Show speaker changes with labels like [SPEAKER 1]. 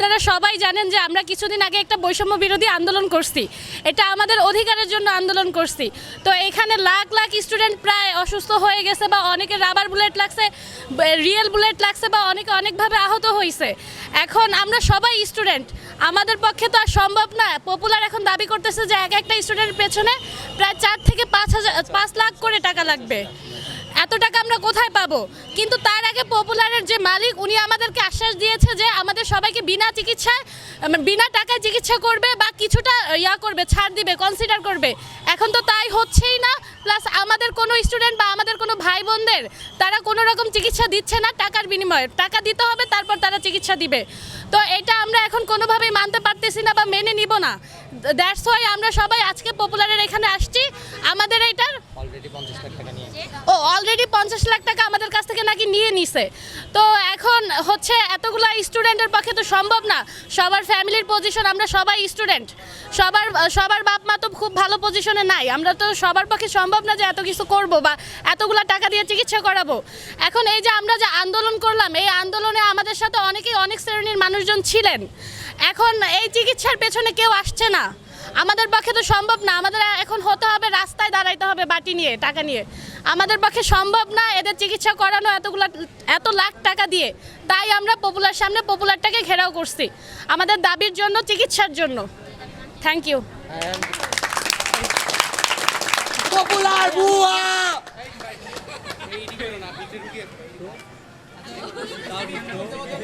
[SPEAKER 1] আপনারা সবাই জানেন যে আমরা কিছুদিন আগে একটা বৈষম্য বিরোধী আন্দোলন করছি। এটা আমাদের অধিকারের জন্য আন্দোলন করছি। তো এখানে লাখ লাখ স্টুডেন্ট প্রায় অসুস্থ হয়ে গেছে বা অনেকে রাবার বুলেট লাগছে রিয়েল বুলেট লাগছে বা অনেকে অনেকভাবে আহত হয়েছে এখন আমরা সবাই স্টুডেন্ট আমাদের পক্ষে তো আর সম্ভব না। পপুলার এখন দাবি করতেছে যে এক একটা স্টুডেন্টের পেছনে প্রায় চার থেকে পাঁচ হাজার, পাঁচ লাখ করে টাকা লাগবে। এত টাকা আমরা কোথায় পাবো? কিন্তু তার আগে পপুলারের যে মালিক, উনি আমাদেরকে আশ্বাস দিয়েছে যে আমাদের সবাইকে বিনা চিকিৎসায় বিনা টাকায় চিকিৎসা করবে বা কিছুটা ইয়া করবে, ছাড় দিবে কনসিডার করবে। এখন তো তাই হচ্ছেই না। প্লাস আমাদের কোনো স্টুডেন্ট বা আমাদের কোনো ভাই বোনদের তারা কোনো রকম চিকিৎসা দিচ্ছে না টাকার বিনিময়ে। টাকা দিতে হবে, তারপর তারা চিকিৎসা দিবে। তো এটা আমরা এখন কোনোভাবেই মানতে পারতেছি না বা মেনে নিব না। দ্যাটস ওয়াই আমরা সবাই আজকে পপুলারের এখানে আসছি। আমাদের এটার ও অলরেডি পঞ্চাশ লাখ টাকা আমাদের কাছ থেকে নাকি নিয়ে নিছে। তো এখন হচ্ছে এতগুলা স্টুডেন্টের পক্ষে তো সম্ভব না। সবার ফ্যামিলির পজিশন আমরা সবাই স্টুডেন্ট সবার সবার বাপ মা তো খুব ভালো পজিশনে নাই। আমরা তো সবার পক্ষে সম্ভব না যে এত কিছু করব বা এতগুলা টাকা দিয়ে চিকিৎসা করাবো। এখন এই যে আমরা যে আন্দোলন করলাম, এই আন্দোলনে আমাদের সাথে অনেকেই অনেক শ্রেণির মানুষজন ছিলেন। এখন এই চিকিৎসার পেছনে কেউ আসছে না। আমাদের পক্ষে তো সম্ভব না। আমাদের এখন হতে হবে বাকি নিয়ে, টাকা নিয়ে। আমাদের পক্ষে সম্ভব না এদের চিকিৎসা করানো এতগুলো, এত লাখ টাকা দিয়ে। তাই আমরা পপুলার সামনে পপুলারটাকে ঘেরাও করছি। আমাদের দাবির জন্য, চিকিৎসার জন্য। Thank you
[SPEAKER 2] popular